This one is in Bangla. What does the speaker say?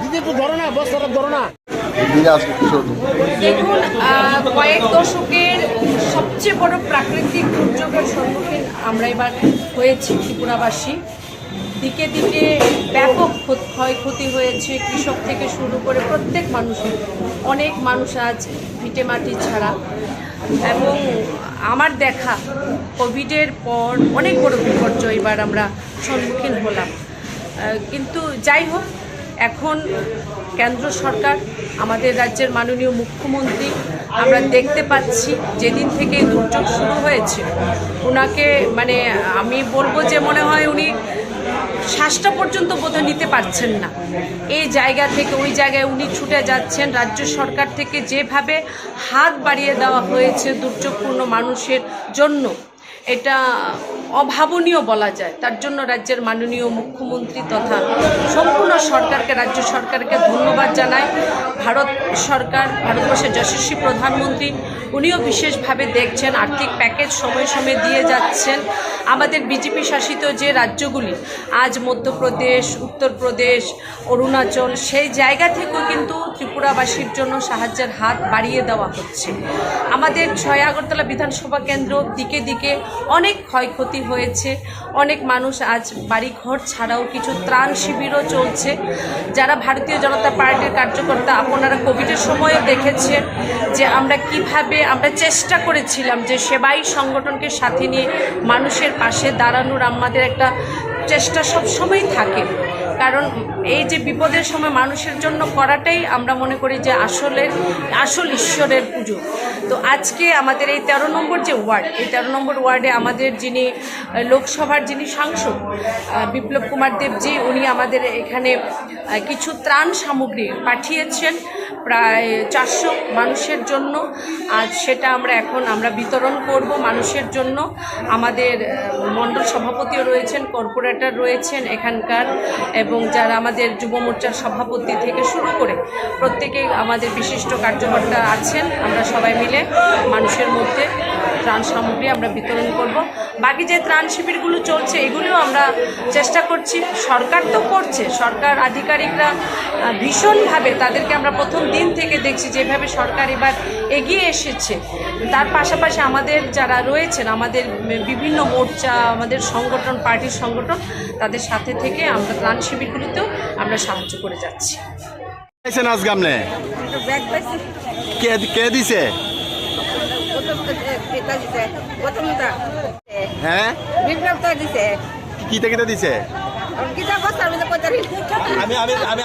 দিদি একটু ধরো না বস্তাটা ধরো না। দিনে আজকে কিশোর দেখুন কয়েক দশকের সবচেয়ে বড় প্রাকৃতিক দুর্যোগের সম্মুখীন আমরা এবার হয়েছি ত্রিপুরাবাসী। দিকে দিকে ব্যাপক ক্ষত- ক্ষয়ক্ষতি হয়েছে কৃষক থেকে শুরু করে প্রত্যেক মানুষের। অনেক মানুষ আজ ভিটে মাটি ছাড়া এবং আমার দেখা কোভিডের পর অনেক বড় বিপর্যয় এবার আমরা সম্মুখীন হলাম। কিন্তু যাই হোক, এখন কেন্দ্র সরকার, আমাদের রাজ্যের মাননীয় মুখ্যমন্ত্রী, আমরা দেখতে পাচ্ছি যেদিন থেকে দুর্যোগ শুরু হয়েছে ওনাকে মানে আমি বলব যে মনে হয় উনি শ্বাসটা পর্যন্ত বোধহয় নিতে পারছেন না। এই জায়গা থেকে, ওই জায়গায় উনি ছুটে যাচ্ছেন। রাজ্য সরকার থেকে যেভাবে হাত বাড়িয়ে দেওয়া হয়েছে দুর্যোগপূর্ণ মানুষের জন্য, এটা অভাবনীয় বলা যায়। তার জন্য রাজ্যের মাননীয় মুখ্যমন্ত্রী তথা সম্পূর্ণ সরকারকে, রাজ্য সরকারকে ধন্যবাদ জানাই। ভারত সরকার, ভারতবর্ষের যশস্বী প্রধানমন্ত্রী, উনিও বিশেষভাবে দেখছেন, আর্থিক প্যাকেজ সময় সময় দিয়ে যাচ্ছেন। আমাদের বিজেপি শাসিত যে রাজ্যগুলি, আজ মধ্যপ্রদেশ, উত্তরপ্রদেশ, অরুণাচল, সেই জায়গা থেকেও কিন্তু ত্রিপুরাবাসীর জন্য সাহায্যের হাত বাড়িয়ে দেওয়া হচ্ছে। আমাদের ছয় আগরতলা বিধানসভা কেন্দ্র দিকে দিকে অনেক ক্ষয়ক্ষতি হয়েছে। অনেক মানুষ আজ বাড়িঘর ছাড়াও কিছু ত্রাণ শিবিরও চলছে। যারা ভারতীয় জনতা পার্টির কার্যকর্তা আপনারা কোভিডের সময়ও দেখেছেন যে আমরা কীভাবে, আমরা চেষ্টা করেছিলাম যে সেবাই সংগঠনকে সাথে নিয়ে মানুষের পাশে দাঁড়ানোর। আমাদের একটা চেষ্টা সবসময় থাকে। কারণ এই যে বিপদের সময় মানুষের জন্য করাটাই আমরা মনে করি যে আসলের, আসল ঈশ্বরের পুজো। তো আজকে আমাদের এই তেরো নম্বর যে ওয়ার্ড, এই তেরো নম্বর ওয়ার্ডে আমাদের যিনি লোকসভার যিনি সাংসদ বিপ্লব কুমার দেবজি, উনি আমাদের এখানে কিছু ত্রাণ সামগ্রী পাঠিয়েছেন। প্রায় চারশো মানুষের জন্য। আজ সেটা আমরা এখন আমরা বিতরণ করব মানুষের জন্য। আমাদের মণ্ডল সভাপতিও রয়েছেন, কর্পোরেটর রয়েছেন এখানকার এবং যারা আমাদের যুব মোর্চার সভাপতি থেকে শুরু করে প্রত্যেকেই আমাদের বিশিষ্ট কার্যকর্তা আছেন। আমরা সবাই মিলে মানুষের মধ্যে ত্রাণ সামগ্রী আমরা বিতরণ করব। বাকি যে ত্রাণ শিবিরগুলো চলছে, এগুলিও আমরা চেষ্টা করছি। সরকার তো করছে, সরকার আধিকারিকরা ভীষণভাবে তাদেরকে আমরা প্রথম দিন থেকে দেখছি যেভাবে সরকার এবার এগিয়ে এসেছে। তার পাশাপাশি আমাদের যারা রয়েছেন আমাদের বিভিন্ন মোর্চা আমাদের সংগঠন পার্টির সংগঠন তাদের সাথে থেকে আমরা ত্রাণ শিবিরগুলিতেও আমরা সাহায্য করে যাচ্ছি। আজকে আপনি কে কে দিছে? হ্যাঁ? দিছে। কি থেকে দিছে? আমি আমি আমি